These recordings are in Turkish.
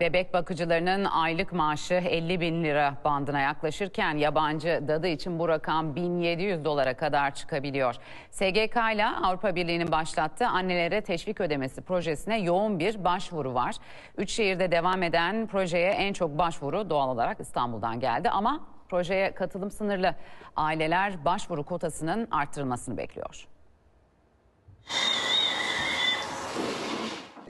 Bebek bakıcılarının aylık maaşı 50 bin lira bandına yaklaşırken yabancı dadı için bu rakam 1700 dolara kadar çıkabiliyor. SGK ile Avrupa Birliği'nin başlattığı annelere teşvik ödemesi projesine yoğun bir başvuru var. Üç şehirde devam eden projeye en çok başvuru doğal olarak İstanbul'dan geldi ama projeye katılım sınırlı. Aileler başvuru kotasının arttırılmasını bekliyor.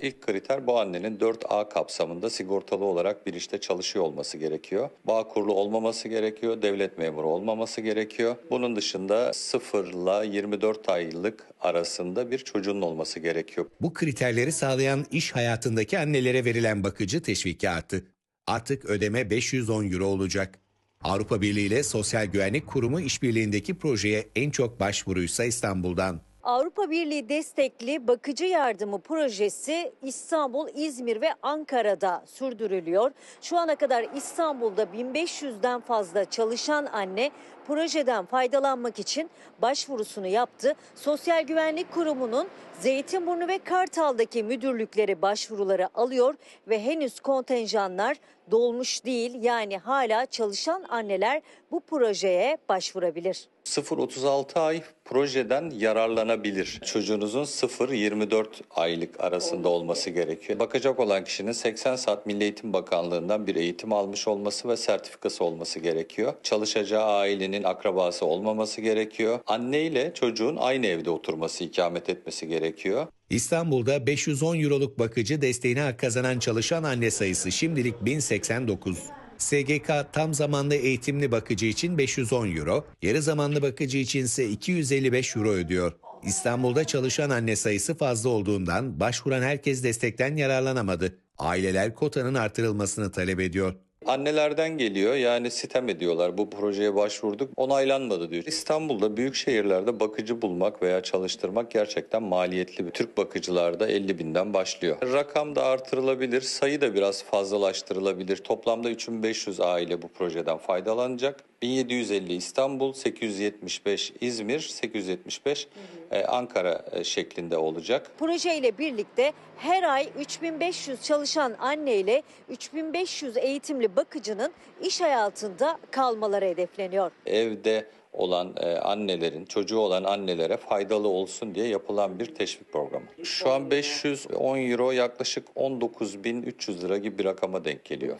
İlk kriter bu annenin 4A kapsamında sigortalı olarak bir işte çalışıyor olması gerekiyor. Bağ kurulu olmaması gerekiyor, devlet memuru olmaması gerekiyor. Bunun dışında 0 ile 24 aylık arasında bir çocuğun olması gerekiyor. Bu kriterleri sağlayan iş hayatındaki annelere verilen bakıcı teşvikatı. Artık ödeme 510 euro olacak. Avrupa Birliği ile Sosyal Güvenlik Kurumu işbirliğindeki projeye en çok başvuruysa İstanbul'dan. Avrupa Birliği destekli bakıcı yardımı projesi İstanbul, İzmir ve Ankara'da sürdürülüyor. Şu ana kadar İstanbul'da 1500'den fazla çalışan anne projeden faydalanmak için başvurusunu yaptı. Sosyal Güvenlik Kurumu'nun Zeytinburnu ve Kartal'daki müdürlükleri başvuruları alıyor ve henüz kontenjanlar dolmuş değil. Yani hala çalışan anneler bu projeye başvurabilir. 0-36 ay projeden yararlanabilir. Çocuğunuzun 0-24 aylık arasında olması gerekiyor. Bakacak olan kişinin 80 saat Milli Eğitim Bakanlığı'ndan bir eğitim almış olması ve sertifikası olması gerekiyor. Çalışacağı ailenin akrabası olmaması gerekiyor. Anne ile çocuğun aynı evde oturması, ikamet etmesi gerekiyor. İstanbul'da 510 euroluk bakıcı desteğine hak kazanan çalışan anne sayısı şimdilik 1089. SGK tam zamanlı eğitimli bakıcı için 510 euro, yarı zamanlı bakıcı için ise 255 euro ödüyor. İstanbul'da çalışan anne sayısı fazla olduğundan başvuran herkes destekten yararlanamadı. Aileler kotanın artırılmasını talep ediyor. Annelerden geliyor yani sitem ediyorlar bu projeye başvurduk onaylanmadı diyor. İstanbul'da büyük şehirlerde bakıcı bulmak veya çalıştırmak gerçekten maliyetli. Türk bakıcılarda 50 binden başlıyor. Rakam da artırılabilir sayı da biraz fazlalaştırılabilir. Toplamda 3500 aile bu projeden faydalanacak. 1750 İstanbul, 875 İzmir, 875 e, Ankara e, şeklinde olacak. Projeyle birlikte her ay 3500 çalışan anne ile 3500 eğitimli bakıcının iş hayatında kalmaları hedefleniyor. Evde olan e, annelerin, çocuğu olan annelere faydalı olsun diye yapılan bir teşvik programı. Şu an 510 euro yaklaşık 19.300 lira gibi bir rakama denk geliyor.